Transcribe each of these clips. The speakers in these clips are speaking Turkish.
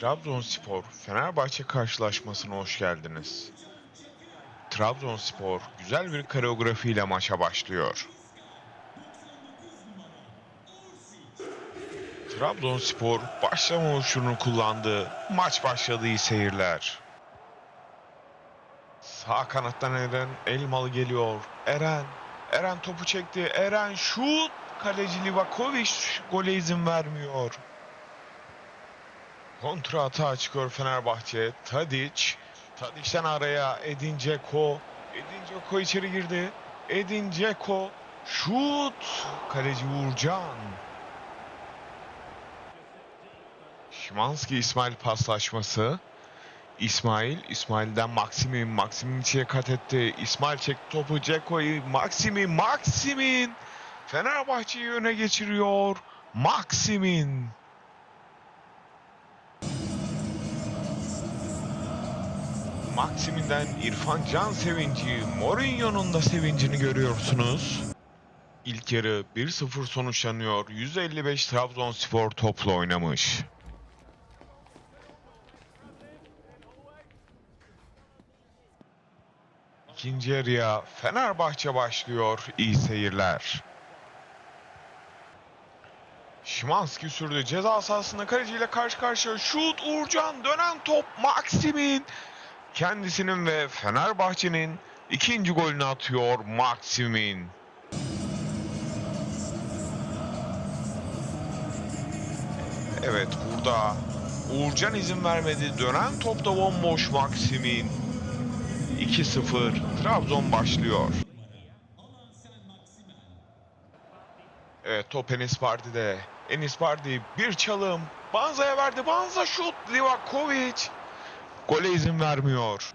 Trabzonspor Fenerbahçe karşılaşmasına hoş geldiniz. Trabzonspor güzel bir koreografiyle maça başlıyor. Trabzonspor başlama uçunu kullandı. Maç başladı iyi seyirler. Sağ kanattan Eren Elmalı geliyor. Eren. Eren topu çekti. Eren şut. Kaleci Livakovic gole izin vermiyor. Kontra atağa çıkıyor Fenerbahçe. Tadic. Tadic'ten araya Edin Dzeko. Edin Dzeko içeri girdi. Edin Dzeko. Şut. Kaleci Uğurcan. Şimanski İsmail paslaşması. İsmail, İsmail'den Maksim'in, Maksim'in içine kat etti. İsmail çekti topu Ceko'yu, Maksim'in, Maksim'in. Fenerbahçe'yi öne geçiriyor. Maksim'in. Maksim'inden İrfan Can sevinci, Mourinho'nun da sevincini görüyorsunuz. İlk yarı 1-0 sonuçlanıyor. 155 Trabzonspor topla oynamış. İkinci yarıya Fenerbahçe başlıyor. İyi seyirler. Şimanski sürdü. Ceza sahasında kaleciyle karşı karşıya. Şut Uğurcan dönen top Maksim'in. Kendisinin ve Fenerbahçe'nin ikinci golünü atıyor Maksim'in. Evet burada Uğurcan izin vermedi. Dönen topta bomboş Maksim'in. 2-0 Trabzon başlıyor. Evet top Enis Bardi'de. Enis Bardi bir çalım. Banza'ya verdi. Banza şut. Livakovic. Gole izin vermiyor.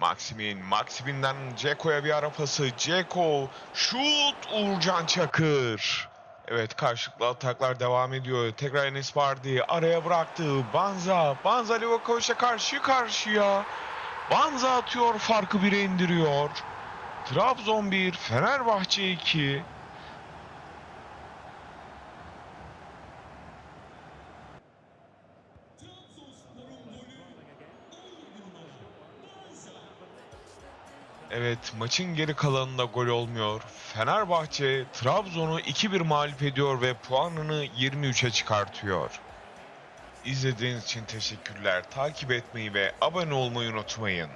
Maksimin. Maksimin'den Ceko'ya bir ara pası. Ceko. Şut. Uğurcan Çakır. Evet karşılıklı ataklar devam ediyor. Tekrar Enis Bardi araya bıraktı. Banza. Banza Livakovic'e karşı karşıya. Banza atıyor farkı bire indiriyor. Trabzon 1, Fenerbahçe 2. Evet maçın geri kalanında gol olmuyor. Fenerbahçe Trabzon'u 2-1 mağlup ediyor ve puanını 23'e çıkartıyor. İzlediğiniz için teşekkürler. Takip etmeyi ve abone olmayı unutmayın.